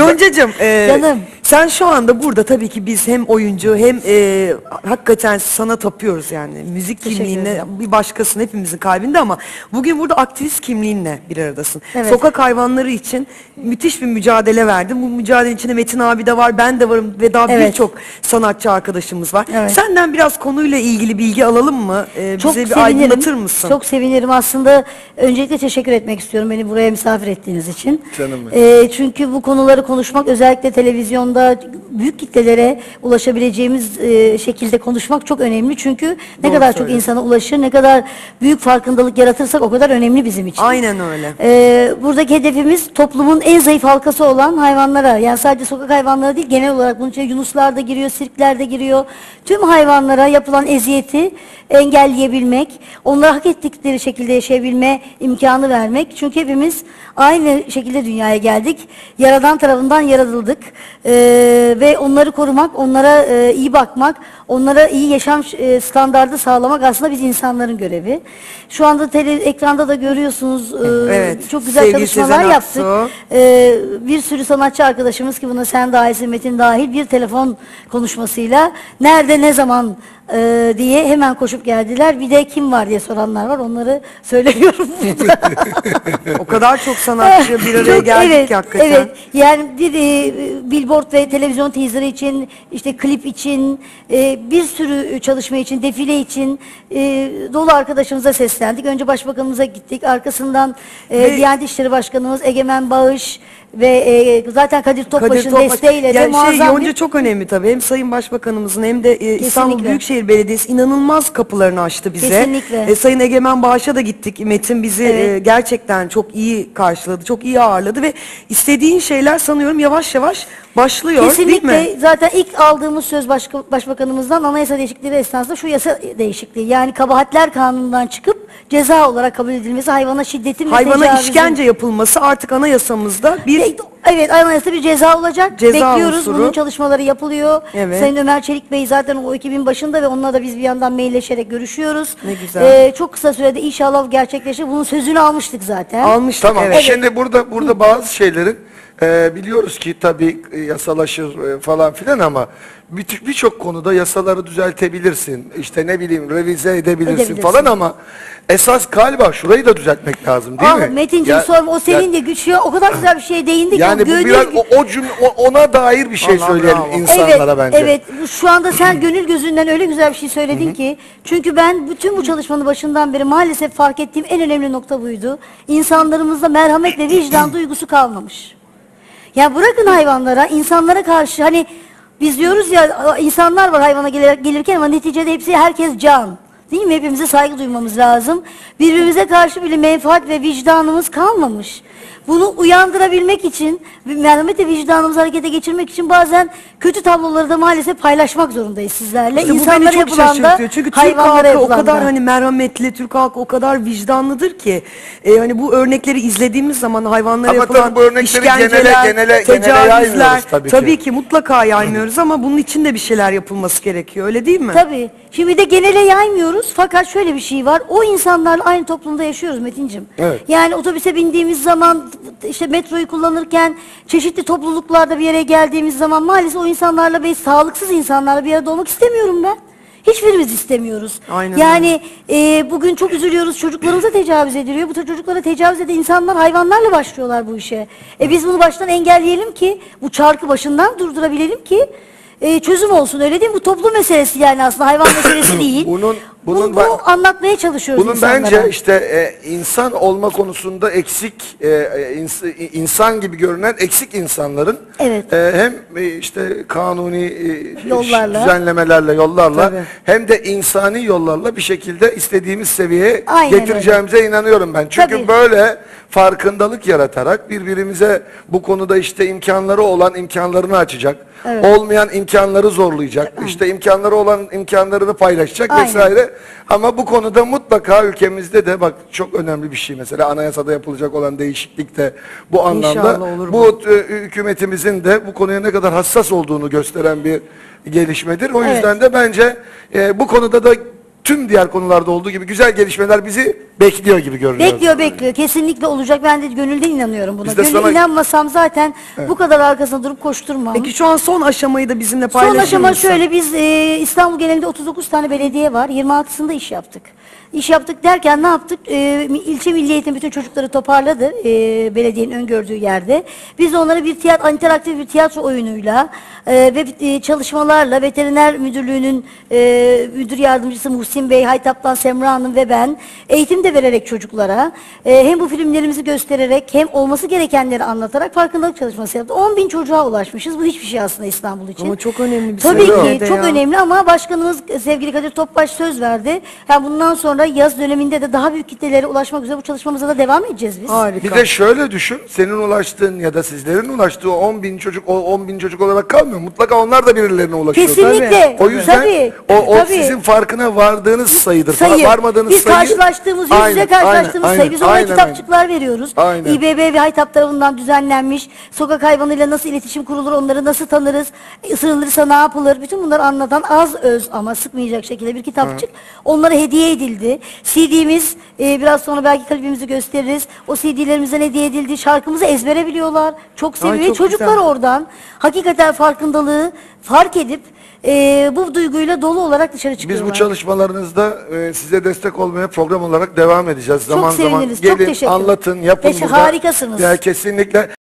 Yoncacığım, e, Canım. Sen şu anda burada tabii ki biz hem oyuncu hem e, hakikaten sana tapıyoruz yani. Müzik Teşekkür kimliğinle ederim. bir başkasının hepimizin kalbinde ama bugün burada aktivist kimliğinle bir aradasın. Evet. Sokak hayvanları için müthiş bir mücadele verdin. Bu mücadelenin içinde Metin abi de var, ben de varım ve daha Evet. birçok sanatçı arkadaşımız var. Evet. Senden biraz konuyla ilgili bilgi alalım mı? E, Çok bize bir sevinirim. aydınlatır mısın? Çok sevinirim. Aslında öncelikle teşekkür etmek istiyorum beni buraya misafir ettiğiniz için. Canım benim. Ee, çünkü bu konuları konuşmak özellikle televizyonda büyük kitlelere ulaşabileceğimiz e, şekilde konuşmak çok önemli. Çünkü ne Doğru kadar çok söylüyorsun. insana ulaşır, ne kadar büyük farkındalık yaratırsak o kadar önemli bizim için. Aynen öyle. Ee, buradaki hedefimiz toplumun en zayıf halkası olan hayvanlara. Yani sadece sokak hayvanları değil genel olarak bunun içine yunuslar da giriyor, sirkler de giriyor. Tüm hayvanlara yapılan eziyeti engelleyebilmek, onlara hak ettikleri şekilde yaşayabilme imkanı vermek. Çünkü hepimiz aynı şekilde dünyaya geldik. Yaradan tarafından yaratıldık. Ee, ve onları korumak, onlara e, iyi bakmak, onlara iyi yaşam e, standardı sağlamak aslında biz insanların görevi. Şu anda tele, ekranda da görüyorsunuz e, Evet, çok güzel sevgili çalışmalar Sezen yaptık. Aksu. Ee, bir sürü sanatçı arkadaşımız ki buna sen dahilsin, Metin dahil bir telefon konuşmasıyla nerede ne zaman e, diye hemen koşup geldiler. Bir de kim var diye soranlar var. Onları söylemiyorum burada. O kadar çok sanatçı bir araya Çok- geldik evet, ki hakikaten. Evet. Yani bir e, billboard ve televizyon teaserı için, işte klip için, e, bir sürü çalışma için, defile için e, dolu arkadaşımıza seslendik. Önce başbakanımıza gittik. Arkasından e, Diyanet İşleri Başkanımız Egemen Bağış ve e, zaten Kadir Topbaş'ın Topbaş- desteğiyle de yani şey, muazzam Yonca bir... çok önemli tabii. Hem Sayın Başbakanımızın hem de e, İstanbul Kesinlikle. Büyükşehir Belediyesi inanılmaz kapılarını açtı bize. Kesinlikle. E, Sayın Egemen Bağış'a da gittik. Metin bizi Evet. e, gerçekten çok iyi karşıladı, çok iyi ağırladı ve istediğin şeyler sanıyorum yavaş yavaş başlıyor değil mi? Kesinlikle zaten ilk aldığımız söz başka, başbakanımızdan anayasa değişiklikleri esnasında şu yasa değişikliği yani kabahatler kanunundan çıkıp ceza olarak kabul edilmesi hayvana şiddetin ve Hayvana tecavüzün- işkence yapılması artık anayasamızda bir E, Evet anayasada bir ceza olacak. Ceza Bekliyoruz. unsuru. Bunun çalışmaları yapılıyor. Evet. Sayın Ömer Çelik Bey zaten o ekibin başında ve onunla da biz bir yandan mailleşerek görüşüyoruz. Ne güzel. Ee, çok kısa sürede inşallah gerçekleşir. Bunun sözünü almıştık zaten. almıştık. Tamam. evet. Şimdi burada burada bazı şeylerin e, biliyoruz ki tabii e, yasalaşır e, falan filan ama bir- birçok konuda yasaları düzeltebilirsin. İşte ne bileyim revize edebilirsin, Edebilirsin. falan ama esas galiba şurayı da düzeltmek lazım değil ah, mi? Metinciğim Ya- sorma o senin ya- de güçlü o kadar güzel bir şeye değindi ki. yani bu biraz o, o cümle ona dair bir şey Allah söyleyelim insanlara evet, bence. Evet, şu anda sen gönül gözünden öyle güzel bir şey söyledin ki. Çünkü ben bütün bu çalışmanın başından beri maalesef fark ettiğim en önemli nokta buydu. İnsanlarımızda merhamet ve vicdan duygusu kalmamış. Ya bırakın hayvanlara, insanlara karşı hani biz diyoruz ya insanlar var hayvana gelir, gelirken ama neticede hepsi herkes can. Değil mi? Hepimize saygı duymamız lazım. Birbirimize karşı bile menfaat ve vicdanımız kalmamış. Bunu uyandırabilmek için, merhamet ve vicdanımızı harekete geçirmek için bazen kötü tabloları da maalesef paylaşmak zorundayız sizlerle. İşte bu beni İnsanlara çok yapılan da, şaşırtıyor. Çünkü Türk hayvanlara halkı o kadar da. hani merhametli, Türk halkı o kadar vicdanlıdır ki e, hani bu örnekleri izlediğimiz zaman hayvanlara Ama yapılan tabii bu işkenceler, genele- genele- genele tecavüzler yaymıyoruz tabii ki. ki mutlaka yaymıyoruz ama bunun için de bir şeyler yapılması gerekiyor. Öyle değil mi? Tabii. Şimdi de genele yaymıyoruz fakat şöyle bir şey var. O insanlarla aynı toplumda yaşıyoruz Metincim. Evet. Yani otobüse bindiğimiz zaman işte metroyu kullanırken çeşitli topluluklarda bir yere geldiğimiz zaman maalesef o insanlarla ve sağlıksız insanlarla bir arada olmak istemiyorum ben. Hiçbirimiz istemiyoruz. Aynen yani e, bugün çok üzülüyoruz çocuklarımıza tecavüz ediliyor. Bu çocuklara tecavüz eden insanlar hayvanlarla başlıyorlar bu işe. E biz bunu baştan engelleyelim ki bu çarkı başından durdurabilelim ki e, çözüm olsun öyle değil mi? Bu toplum meselesi yani aslında hayvan meselesi değil. Bunun- bunun bunu, ben- bunu anlatmaya çalışıyoruz Bunun insanlara. bence işte e, insan olma konusunda eksik e, e, ins- insan gibi görünen eksik insanların Evet. e, hem e, işte kanuni e, Yollarla. düzenlemelerle yollarla Tabii. hem de insani yollarla bir şekilde istediğimiz seviyeye Aynen getireceğimize inanıyorum ben. Çünkü Tabii. böyle farkındalık yaratarak birbirimize bu konuda işte imkanları olan imkanlarını açacak. Evet. Olmayan imkanları zorlayacak. işte imkanları olan imkanlarını paylaşacak Aynen. vesaire. Ama bu konuda mutlaka ülkemizde de bak çok önemli bir şey mesela anayasada yapılacak olan değişiklik de bu anlamda olur bu e, hükümetimizin de bu konuya ne kadar hassas olduğunu gösteren bir gelişmedir. O Evet. yüzden de bence e, bu konuda da tüm diğer konularda olduğu gibi güzel gelişmeler bizi bekliyor gibi görünüyor. Bekliyor bekliyor. Kesinlikle olacak. Ben de gönülden inanıyorum buna. Biz de sana- inanmasam zaten bu kadar arkasında durup koşturmam. Peki şu an son aşamayı da bizimle Son paylaşır aşama mısın? şöyle biz e, İstanbul genelinde 39 tane belediye var. 26'sında iş yaptık. İş yaptık derken ne yaptık? E, ilçe Milli Eğitim bütün çocukları toparladı e, belediyenin öngördüğü yerde. Biz de onlara bir tiyatro, interaktif bir tiyatro oyunuyla e, ve e, çalışmalarla veteriner müdürlüğünün e, müdür yardımcısı Muhsin Bey, Haytap'tan Semra Hanım ve ben eğitim de vererek çocuklara e, hem bu filmlerimizi göstererek hem olması gerekenleri anlatarak farkındalık çalışması yaptık. 10 bin çocuğa ulaşmışız. Bu hiçbir şey aslında İstanbul için. Ama çok önemli bir Tabii ki çok ya. önemli ama başkanımız sevgili Kadir Topbaş söz verdi. Yani bundan sonra yaz döneminde de daha büyük kitlelere ulaşmak üzere bu çalışmamıza da devam edeceğiz biz. Harika. Bir de şöyle düşün, senin ulaştığın ya da sizlerin ulaştığı 10 bin çocuk, o 10 bin çocuk olarak kalmıyor. Mutlaka onlar da birilerine ulaşıyor. Kesinlikle. O yüzden Tabii, o, o tabii. sizin farkına vardığınız sayıdır. sayı. Varmadığınız Biz sayı. karşılaştığımız, yüz yüze Aynen, karşılaştığımız aynen, sayı. Biz onlara aynen, kitapçıklar veriyoruz. Aynen. İBB ve Haytap tarafından düzenlenmiş. Sokak hayvanıyla nasıl iletişim kurulur, onları nasıl tanırız, ısırılırsa ne yapılır. Bütün bunları anlatan az öz ama sıkmayacak şekilde bir kitapçık. Onlara hediye edildi. CD'miz e, biraz sonra belki klibimizi gösteririz. O CD'lerimizden hediye edildi. Şarkımızı ezbere biliyorlar. Çok seviyor. çok Çocuklar güzel. oradan hakikaten farkındalığı fark edip e, bu duyguyla dolu olarak dışarı Biz çıkıyorlar. bu çalışmalarınızda e, size destek olmaya program olarak devam edeceğiz. Zaman zaman seviniriz, çok gelin teşekkür anlatın, yapın Teşekkür- burada. harikasınız. Ya kesinlikle